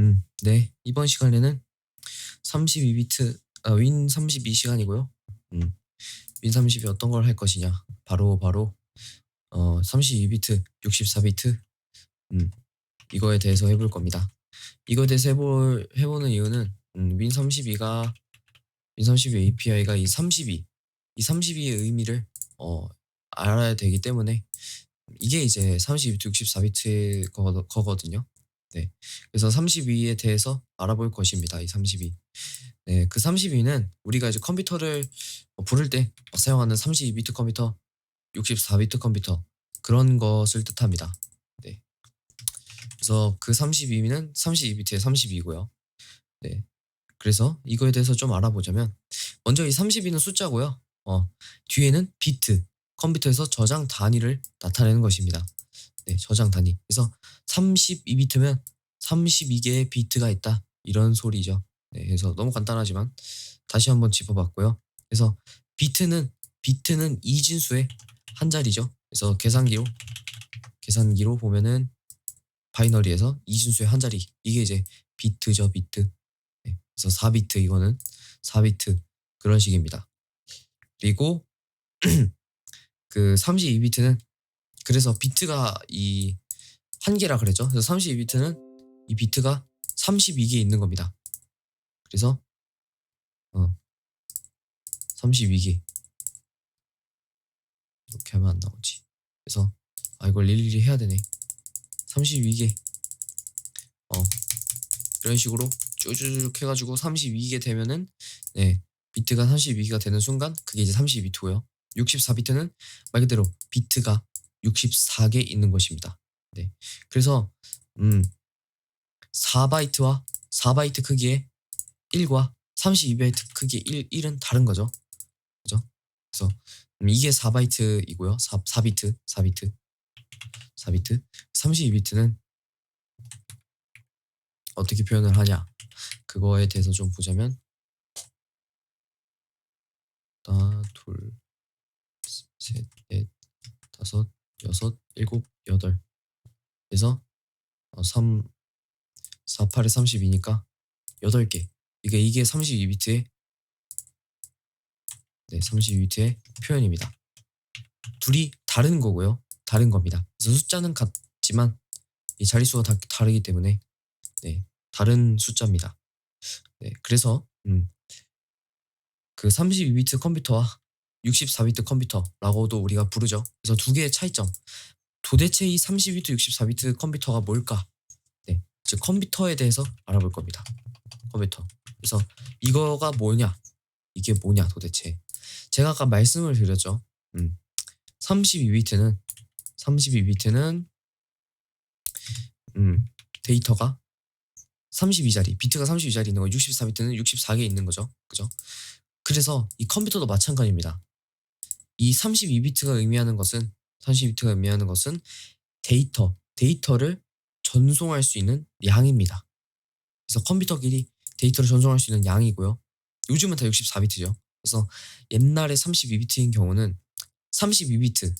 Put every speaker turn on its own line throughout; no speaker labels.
음, 네. 이번 시간에는 32비트, 아, 윈 32시간이고요. 음, 윈32 어떤 걸 할 것이냐. 바로, 바로, 어, 32비트, 64비트, 음, 이거에 대해서 해볼 겁니다. 이거에 대해서 해볼, 해보는 이유는, 음, 윈 32가, 윈 32 API가 이 32, 이 32의 의미를, 어, 알아야 되기 때문에, 이게 이제 32비트, 64비트 거, 거거든요. 네. 그래서 32에 대해서 알아볼 것입니다. 이 32. 네, 그 32는 우리가 이제 컴퓨터를 어, 부를 때 사용하는 32비트 컴퓨터, 64비트 컴퓨터 그런 것을 뜻합니다. 네. 그래서 그 32는 32비트의 32고요. 네. 그래서 이거에 대해서 좀 알아보자면 먼저 이 32는 숫자고요. 어, 뒤에는 비트, 컴퓨터에서 저장 단위를 나타내는 것입니다. 네, 저장 단위. 그래서 32비트면 32개의 비트가 있다. 이런 소리죠. 네, 그래서 너무 간단하지만 다시 한번 짚어봤고요. 그래서 비트는 비트는 이진수의 한 자리죠. 그래서 계산기로 계산기로 보면은 바이너리에서 이진수의 한 자리 이게 이제 비트죠, 비트. 네, 그래서 4비트 이거는 4비트 그런 식입니다. 그리고 그 32비트는 그래서 비트가 이 한 개라 그랬죠. 그래서 32비트는 이 비트가 32개 있는 겁니다. 그래서 어 32개 이렇게 하면 안 나오지. 그래서 아 이걸 일일이 해야 되네. 32개 어 이런 식으로 쭉쭉 해가지고 32개 되면은 네 비트가 32개가 되는 순간 그게 이제 32비트고요. 64비트는 말 그대로 비트가 64개 있는 것입니다. 네. 그래서 음 4바이트와 4바이트 크기의 1과 32바이트 크기의 1, 1은 다른 거죠. 그죠? 그래서 음, 이게 4바이트이고요. 4, 4비트, 4비트, 4비트. 32비트는 어떻게 표현을 하냐? 그거에 대해서 좀 보자면 하나, 둘, 셋, 넷, 다섯, 여섯, 일곱, 여덟. 그래서 어, 3, 4, 8에 32니까 8개. 이게 이게 32비트의 네, 32비트의 표현입니다. 둘이 다른 거고요. 다른 겁니다. 그래서 숫자는 같지만 이 자릿수가 다 다르기 때문에 네, 다른 숫자입니다. 네, 그래서 음, 그 32비트 컴퓨터와 64비트 컴퓨터라고도 우리가 부르죠. 그래서 두 개의 차이점. 도대체 이 32비트, 64비트 컴퓨터가 뭘까? 네, 즉 컴퓨터에 대해서 알아볼 겁니다. 컴퓨터. 그래서 이거가 뭐냐? 이게 뭐냐 도대체? 제가 아까 말씀을 드렸죠. 음, 32비트는 32비트는 음, 데이터가 32자리, 비트가 32자리 있는 거, 64비트는 64개 있는 거죠. 그죠? 그래서 이 컴퓨터도 마찬가지입니다. 이 32비트가 의미하는 것은 32비트가 의미하는 것은 데이터, 데이터를 전송할 수 있는 양입니다. 그래서 컴퓨터끼리 데이터를 전송할 수 있는 양이고요. 요즘은 다 64비트죠. 그래서 옛날에 32비트인 경우는 32비트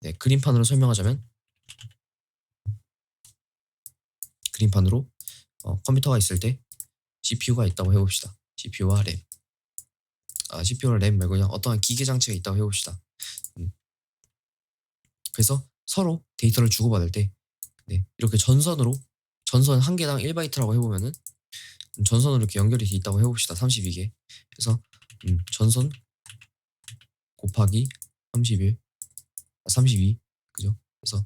네, 그림판으로 설명하자면 그림판으로 어, 컴퓨터가 있을 때 CPU가 있다고 해봅시다. CPU와 램. 아, CPU와 램 말고 그냥 어떠한 기계 장치가 있다고 해봅시다. 음. 그래서 서로 데이터를 주고받을 때 네, 이렇게 전선으로 전선 한 개당 1바이트라고 해보면은 음, 전선으로 이렇게 연결이 돼 있다고 해봅시다. 32개. 그래서 음, 전선 곱하기 31, 아, 32, 그죠? 그래서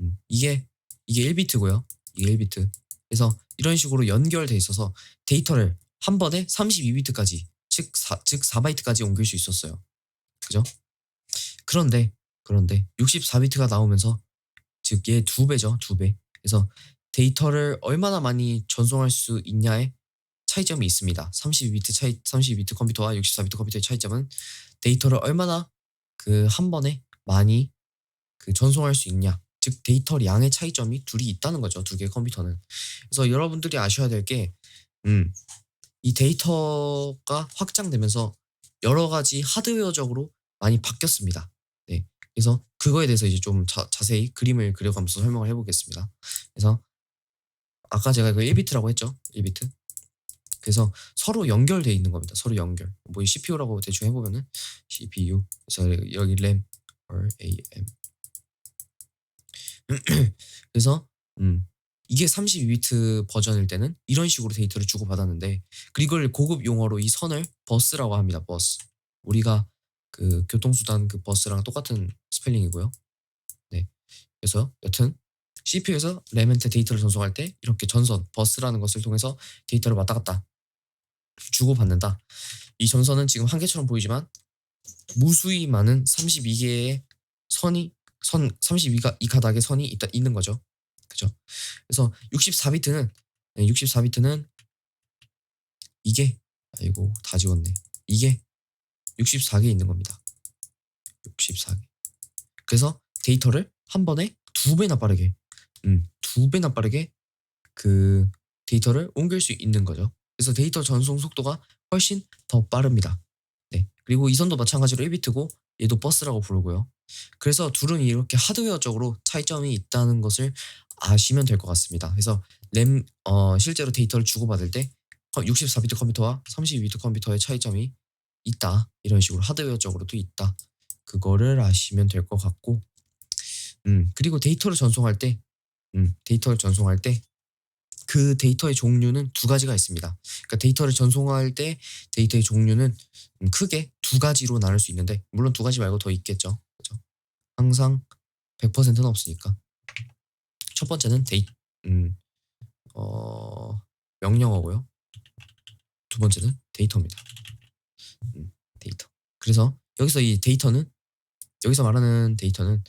음, 이게 이게 1비트고요. 이게 1비트. 그래서 이런 식으로 연결돼 있어서 데이터를 한 번에 32비트까지 즉, 4, 즉 4바이트까지 옮길 수 있었어요. 그죠? 그런데 그런데 64비트가 나오면서 즉 얘 두 배죠, 두 배. 그래서 데이터를 얼마나 많이 전송할 수 있냐에 차이점이 있습니다. 32비트 차이 32비트 컴퓨터와 64비트 컴퓨터의 차이점은 데이터를 얼마나 그 한 번에 많이 그 전송할 수 있냐. 즉 데이터 양의 차이점이 둘이 있다는 거죠. 두 개의 컴퓨터는. 그래서 여러분들이 아셔야 될 게 음, 이 데이터가 확장되면서 여러 가지 하드웨어적으로 많이 바뀌었습니다. 네. 그래서 그거에 대해서 이제 좀 자, 자세히 그림을 그려가면서 설명을 해보겠습니다. 그래서 아까 제가 이거 1비트라고 했죠. 1비트. 그래서 서로 연결돼 있는 겁니다. 서로 연결. 뭐 CPU라고 대충 해보면은 CPU. 그래서 여기 RAM, RAM. 그래서 음 이게 32비트 버전일 때는 이런 식으로 데이터를 주고 받았는데 그리고 이걸 고급 용어로 이 선을 버스라고 합니다. 버스. 우리가 그 교통수단 그 버스랑 똑같은 스펠링이고요. 네. 그래서 여튼 CPU에서 램한테 데이터를 전송할 때 이렇게 전선 버스라는 것을 통해서 데이터를 왔다 갔다 주고 받는다. 이 전선은 지금 한 개처럼 보이지만 무수히 많은 32개의 선이 선 32가 이 가닥에 선이 있다 있는 거죠. 그죠? 그래서 64비트는 64비트는 이게 아이고 다 지웠네. 이게 64개 있는 겁니다. 64개. 그래서 데이터를 한 번에 두 배나 빠르게, 음, 두 배나 빠르게 그 데이터를 옮길 수 있는 거죠. 그래서 데이터 전송 속도가 훨씬 더 빠릅니다. 네. 그리고 이 선도 마찬가지로 1비트고 얘도 버스라고 부르고요. 그래서 둘은 이렇게 하드웨어적으로 차이점이 있다는 것을 아시면 될 것 같습니다. 그래서 램 어, 실제로 데이터를 주고받을 때 64비트 컴퓨터와 32비트 컴퓨터의 차이점이 있다. 이런 식으로 하드웨어적으로도 있다. 그거를 아시면 될 것 같고 음, 그리고 데이터를 전송할 때 음, 데이터를 전송할 때 그 데이터의 종류는 두 가지가 있습니다. 그러니까 데이터를 전송할 때 데이터의 종류는 음, 크게 두 가지로 나눌 수 있는데 물론 두 가지 말고 더 있겠죠. 항상 100%는 없으니까. 첫 번째는 데이 음, 어, 명령어고요. 두 번째는 데이터입니다. 음, 데이터. 그래서 여기서 이 데이터는 여기서 말하는 데이터는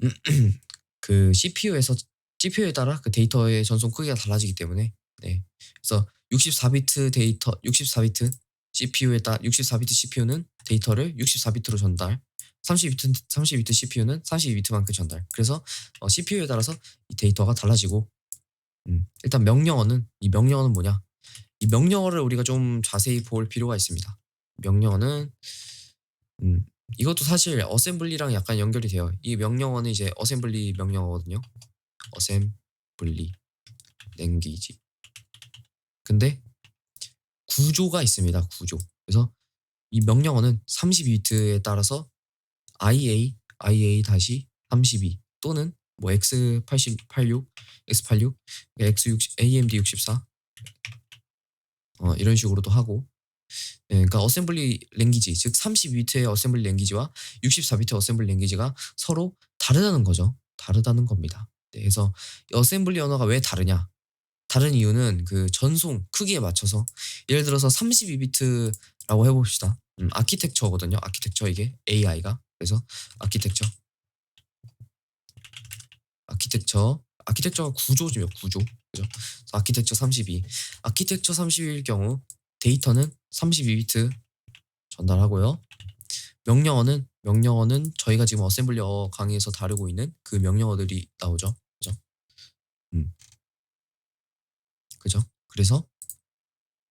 그 CPU에서 CPU에 따라 그 데이터의 전송 크기가 달라지기 때문에 네. 그래서 64비트 데이터 64비트 CPU에 따라 64비트 CPU는 데이터를 64비트로 전달 30비트 30비트 CPU는 32비트만큼 전달. 그래서 어, CPU에 따라서 이 데이터가 달라지고 음, 일단 명령어는 이 명령어는 뭐냐? 이 명령어를 우리가 좀 자세히 볼 필요가 있습니다. 명령어는 음, 이것도 사실 어셈블리랑 약간 연결이 돼요. 이 명령어는 이제 어셈블리 명령어거든요. 어셈블리 랭귀지. 근데 구조가 있습니다. 구조. 그래서 이 명령어는 32비트에 따라서 IA, IA 다시 32 또는 뭐 X86, X86, X60, AMD 64 어, 이런 식으로도 하고 예, 그러니까 어셈블리 랭귀지 즉 32비트의 어셈블리 랭귀지와 64비트 어셈블리 랭귀지가 서로 다르다는 거죠. 다르다는 겁니다. 네, 그래서 어셈블리 언어가 왜 다르냐? 다른 이유는 그 전송 크기에 맞춰서 예를 들어서 32비트라고 해봅시다. 음, 아키텍처거든요. 아키텍처 이게 AI가 그래서 아키텍처 아키텍처 아키텍처가 구조죠 구조 그죠? 아키텍처 32 아키텍처 32일 경우 데이터는 32비트 전달하고요. 명령어는 명령어는 저희가 지금 어셈블리 어 강의에서 다루고 있는 그 명령어들이 나오죠. 그죠? 음. 그죠? 그래서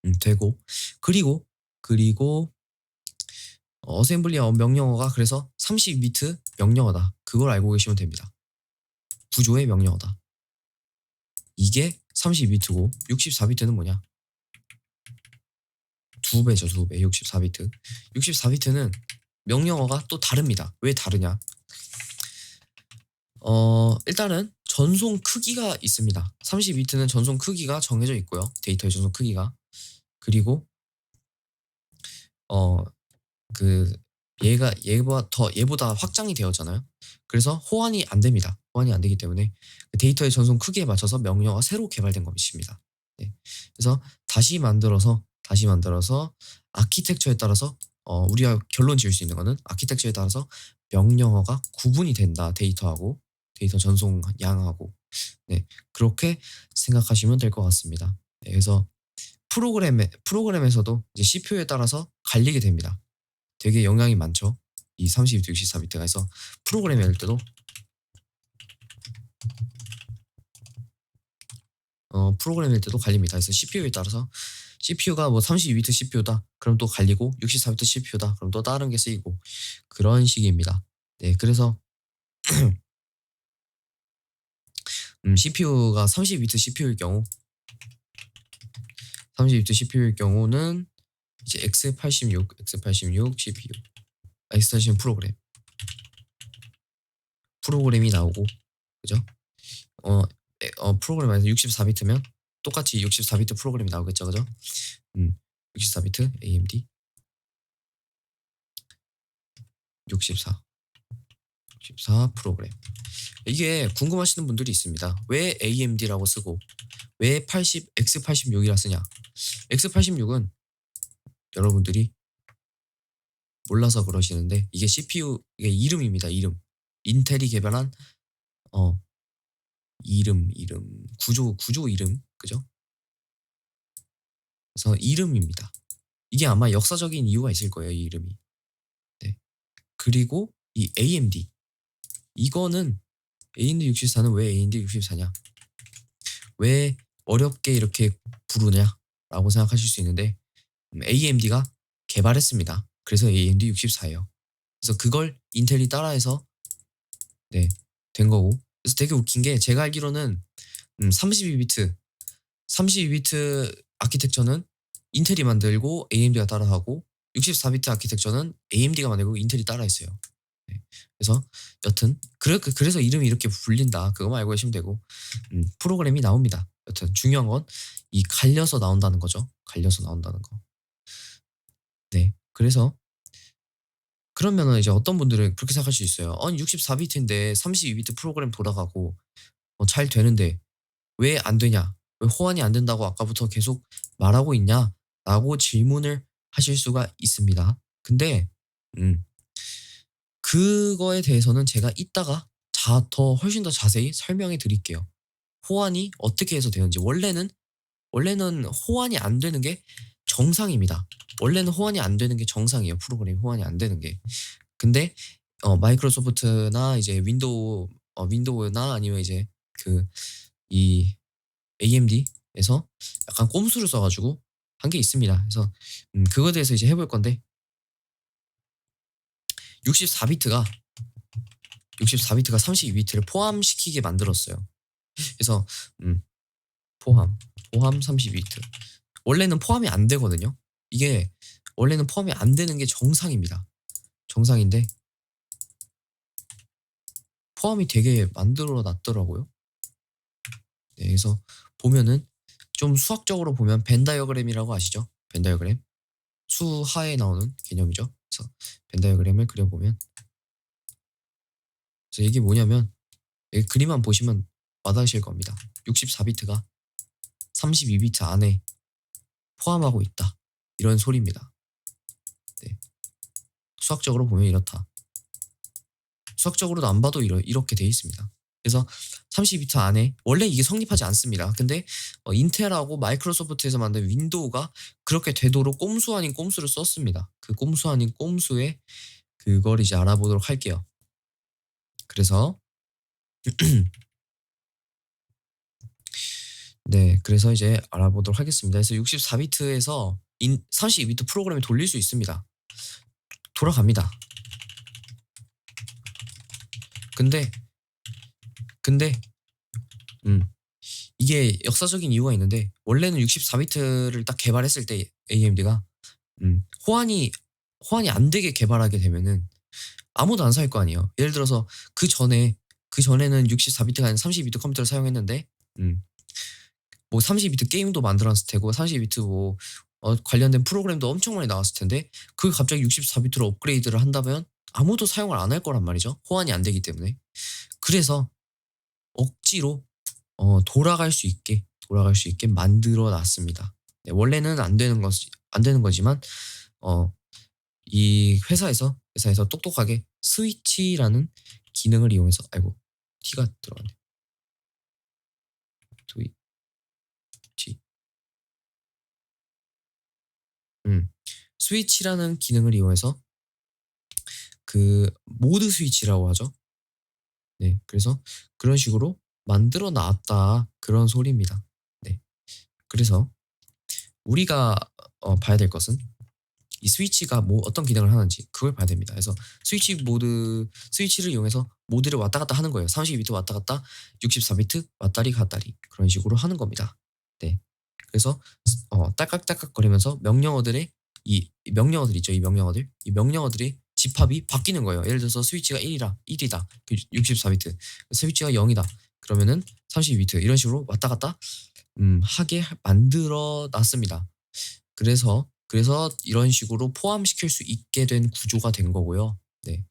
음, 되고 그리고 그리고 어셈블리어 명령어가 그래서 32비트 명령어다. 그걸 알고 계시면 됩니다. 구조의 명령어다. 이게 32비트고 64비트는 뭐냐? 두 배죠, 두 배. 64비트. 64비트는 명령어가 또 다릅니다. 왜 다르냐? 어, 일단은 전송 크기가 있습니다. 32비트는 전송 크기가 정해져 있고요. 데이터의 전송 크기가. 그리고 어, 그 얘가 얘보다 더 얘보다 확장이 되었잖아요. 그래서 호환이 안 됩니다. 호환이 안 되기 때문에 그 데이터의 전송 크기에 맞춰서 명령어가 새로 개발된 것입니다. 네. 그래서 다시 만들어서 다시 만들어서 아키텍처에 따라서 어, 우리가 결론 지을 수 있는 거는 아키텍처에 따라서 명령어가 구분이 된다 데이터하고 데이터 전송 양하고 네 그렇게 생각하시면 될 것 같습니다. 네, 그래서 프로그램에 프로그램에서도 이제 CPU에 따라서 갈리게 됩니다. 되게 영향이 많죠. 이 32비트, 64비트가 해서 프로그램에 할 때도 어, 프로그램일 때도 갈립니다. 그래서 CPU에 따라서 CPU가 뭐 32비트 CPU다. 그럼 또 갈리고 64비트 CPU다. 그럼 또 다른 게 쓰이고 그런 식입니다. 네, 그래서 음, CPU가 32비트 CPU일 경우 32비트 CPU일 경우는 이제 X86, X86 CPU, X86 프로그램 프로그램이 나오고 그죠? 어, 에, 어 프로그램 안에서 64비트면 똑같이 64비트 프로그램이 나오겠죠, 그죠? 음, 64비트 AMD 64 64 프로그램 이게 궁금하시는 분들이 있습니다. 왜 AMD라고 쓰고 왜 80 X86이라 쓰냐? X86은 여러분들이 몰라서 그러시는데 이게 CPU 이게 이름입니다. 이름. 인텔이 개발한 어 이름 이름 구조 구조 이름 그죠? 그래서 이름입니다. 이게 아마 역사적인 이유가 있을 거예요. 이 이름이. 네. 그리고 이 AMD 이거는 AMD 64는 왜 AMD 64냐? 왜 어렵게 이렇게 부르냐라고 생각하실 수 있는데 AMD가 개발했습니다. 그래서 AMD 64예요. 그래서 그걸 인텔이 따라해서 네, 된 거고. 그래서 되게 웃긴 게 제가 알기로는 음, 32비트 32비트 아키텍처는 인텔이 만들고 AMD가 따라하고 64비트 아키텍처는 AMD가 만들고 인텔이 따라했어요. 네. 그래서 여튼 그래, 그래서 이름이 이렇게 불린다. 그거만 알고 계시면 되고 음, 프로그램이 나옵니다. 여튼 중요한 건 이 갈려서 나온다는 거죠. 갈려서 나온다는 거. 네. 그래서 그러면은 이제 어떤 분들은 그렇게 생각할 수 있어요. 아니 64비트인데 32비트 프로그램 돌아가고 어, 잘 되는데 왜 안 되냐? 왜 호환이 안 된다고 아까부터 계속 말하고 있냐? 라고 질문을 하실 수가 있습니다. 근데 음 그거에 대해서는 제가 이따가 자, 더 훨씬 더 자세히 설명해 드릴게요. 호환이 어떻게 해서 되는지 원래는 원래는 호환이 안 되는 게 정상입니다. 원래는 호환이 안 되는 게 정상이에요. 프로그램이 호환이 안 되는 게. 근데 어, 마이크로소프트나 이제 윈도우 어, 윈도우나 아니면 이제 그 이 AMD에서 약간 꼼수를 써가지고 한 게 있습니다. 그래서 음, 그거에 대해서 이제 해볼 건데 64비트가 64비트가 32비트를 포함시키게 만들었어요. 그래서 음, 포함 포함 32비트 원래는 포함이 안 되거든요. 이게 원래는 포함이 안 되는 게 정상입니다. 정상인데 포함이 되게 만들어 놨더라고요. 네, 그래서 보면은 좀 수학적으로 보면 벤 다이어그램이라고 아시죠? 벤 다이어그램 수하에 나오는 개념이죠. 그래서 벤 다이어그램을 그려보면 그래서 이게 뭐냐면 이 그림만 보시면 와닿으실 겁니다. 64비트가 32비트 안에 포함하고 있다. 이런 소리입니다. 네. 수학적으로 보면 이렇다. 수학적으로도 안 봐도 이러, 이렇게 돼 있습니다. 그래서 32비트 안에 원래 이게 성립하지 않습니다. 근데 어, 인텔하고 마이크로소프트에서 만든 윈도우가 그렇게 되도록 꼼수 아닌 꼼수를 썼습니다. 그 꼼수 아닌 꼼수에 그걸 이제 알아보도록 할게요. 그래서 네, 그래서 이제 알아보도록 하겠습니다. 그래서 64비트에서 32비트 프로그램을 돌릴 수 있습니다. 돌아갑니다. 근데 근데 음 이게 역사적인 이유가 있는데 원래는 64비트를 딱 개발했을 때 AMD가 음 호환이 호환이 안 되게 개발하게 되면은 아무도 안 살 거 아니에요. 예를 들어서 그 전에 그 전에는 64비트가 아닌 32비트 컴퓨터를 사용했는데 음, 뭐 32비트 게임도 만들었을 테고 32비트 뭐 어, 관련된 프로그램도 엄청 많이 나왔을 텐데 그 갑자기 64비트로 업그레이드를 한다면 아무도 사용을 안 할 거란 말이죠. 호환이 안 되기 때문에. 그래서 억지로 어, 돌아갈 수 있게 돌아갈 수 있게 만들어 놨습니다. 네, 원래는 안 되는 것이 안 되는 거지만 어, 이 회사에서 회사에서 똑똑하게 스위치라는 기능을 이용해서 아이고 T가 들어갔네. 스위치. 음. 스위치라는 기능을 이용해서 그 모드 스위치라고 하죠. 네. 그래서 그런 식으로 만들어 놨다 그런 소리입니다. 네. 그래서 우리가 어, 봐야 될 것은 이 스위치가 뭐 어떤 기능을 하는지 그걸 봐야 됩니다. 그래서 스위치 모드 스위치를 이용해서 모드를 왔다 갔다 하는 거예요. 32비트 왔다 갔다 64비트 왔다리 갔다리 그런 식으로 하는 겁니다. 네. 그래서 어, 딸깍딸깍 거리면서 명령어들의 이, 이 명령어들 있죠. 이 명령어들. 이 명령어들의 집합이 바뀌는 거예요. 예를 들어서 스위치가 1이다. 1이다. 64비트. 스위치가 0이다. 그러면은 32비트 이런 식으로 왔다 갔다 음, 하게 만들어 놨습니다. 그래서 그래서 이런 식으로 포함시킬 수 있게 된 구조가 된 거고요. 네.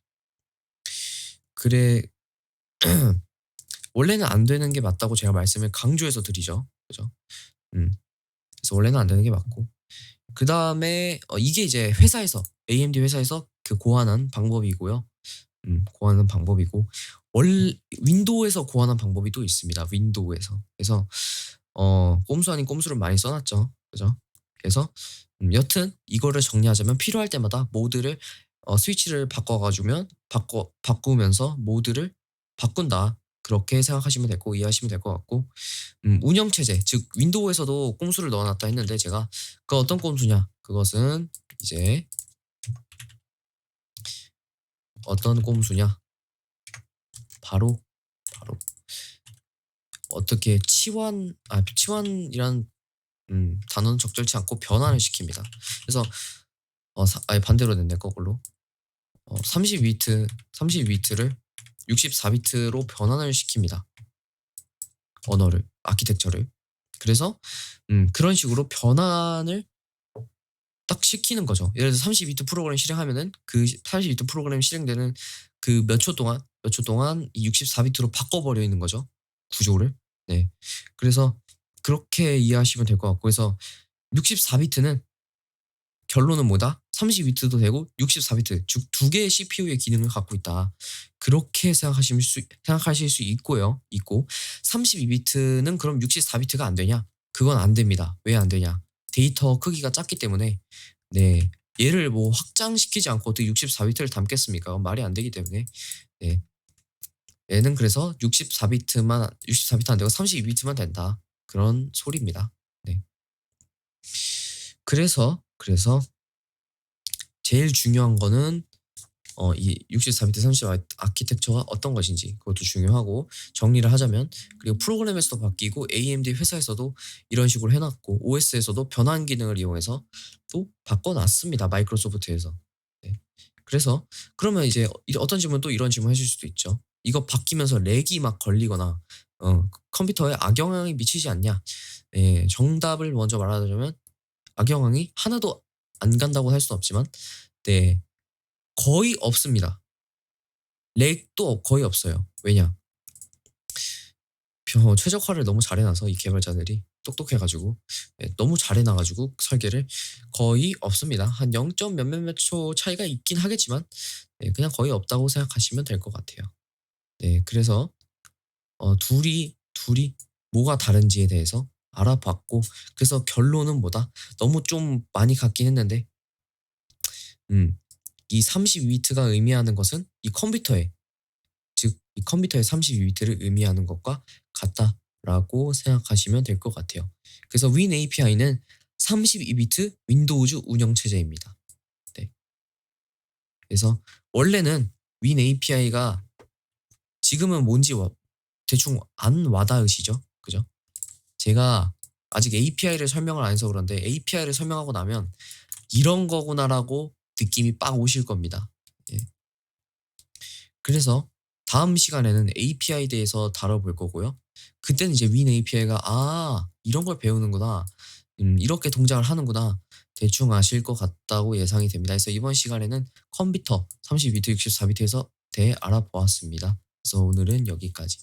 그래 원래는 안 되는 게 맞다고 제가 말씀을 강조해서 드리죠. 그죠? 음. 그래서 원래는 안 되는 게 맞고. 그 다음에 어, 이게 이제 회사에서 AMD 회사에서 그 고안한 방법이고요. 음, 고안한 방법이고 월 윈도우에서 고안한 방법이 또 있습니다. 윈도우에서. 그래서 어 꼼수 아닌 꼼수를 많이 써놨죠. 그죠? 그래서 음, 여튼 이거를 정리하자면 필요할 때마다 모드를 어, 스위치를 바꿔가주면 바꿔 바꾸면서 모드를 바꾼다. 그렇게 생각하시면 될 거고 이해하시면 될 것 같고. 음, 운영 체제 즉 윈도우에서도 꼼수를 넣어놨다 했는데 제가 그 어떤 꼼수냐? 그것은 이제 어떤 꼼수냐? 바로 바로 어떻게 치환 아 치환이란 음, 단어는 적절치 않고 변환을 시킵니다. 그래서 어, 사, 아니 반대로 됐네 거꾸로. 어, 32비트 32비트를 64비트로 변환을 시킵니다. 언어를 아키텍처를 그래서 음, 그런 식으로 변환을 딱 시키는 거죠. 예를 들어서 32비트 프로그램 실행하면은 그 32비트 프로그램 실행되는 그 몇 초 동안 몇 초 동안 이 64비트로 바꿔버려 있는 거죠. 구조를. 네. 그래서 그렇게 이해하시면 될 것 같고 그래서 64비트는 결론은 뭐다? 32비트도 되고 64비트 즉 두 개의 CPU의 기능을 갖고 있다. 그렇게 생각하실 수 생각하실 수 있고요. 있고 32비트는 그럼 64비트가 안 되냐? 그건 안 됩니다. 왜 안 되냐? 데이터 크기가 작기 때문에 네. 얘를 뭐 확장시키지 않고 어떻게 64비트를 담겠습니까? 말이 안 되기 때문에 네. 얘는 그래서 64비트만 64비트 안 되고 32비트만 된다. 그런 소리입니다. 네. 그래서 그래서 제일 중요한 거는 어, 이 64비트 30 아키텍처가 어떤 것인지 그것도 중요하고 정리를 하자면 그리고 프로그램에서도 바뀌고 AMD 회사에서도 이런 식으로 해놨고 OS에서도 변환 기능을 이용해서 또 바꿔놨습니다 마이크로소프트에서. 네. 그래서 그러면 이제 어떤 질문 또 이런 질문 해줄 수도 있죠. 이거 바뀌면서 렉이 막 걸리거나 어, 컴퓨터에 악영향이 미치지 않냐. 네, 정답을 먼저 말하자면 악영향이 하나도 안 간다고 할 수는 없지만 네 거의 없습니다. 렉도 거의 없어요. 왜냐? 최적화를 너무 잘해놔서 이 개발자들이 똑똑해가지고 네, 너무 잘해놔가지고 설계를 거의 없습니다. 한 0. 몇몇 몇 초 차이가 있긴 하겠지만 네, 그냥 거의 없다고 생각하시면 될 것 같아요. 네, 그래서 어, 둘이 둘이 뭐가 다른지에 대해서 알아봤고 그래서 결론은 뭐다? 너무 좀 많이 같긴 했는데 음, 이 32비트가 의미하는 것은 이 컴퓨터에 즉 이 컴퓨터의 32비트를 의미하는 것과 같다라고 생각하시면 될 것 같아요. 그래서 윈 API는 32비트 윈도우즈 운영 체제입니다. 네. 그래서 원래는 윈 API가 지금은 뭔지 대충 안 와닿으시죠? 그죠? 제가 아직 API를 설명을 안 해서 그런데 API를 설명하고 나면 이런 거구나라고 느낌이 빡 오실 겁니다. 예. 그래서 다음 시간에는 API에 대해서 다뤄볼 거고요. 그때는 이제 윈 API가 아 이런 걸 배우는구나, 음, 이렇게 동작을 하는구나 대충 아실 것 같다고 예상이 됩니다. 그래서 이번 시간에는 컴퓨터 32비트, 64비트에서 대해 알아보았습니다. 그래서 오늘은 여기까지.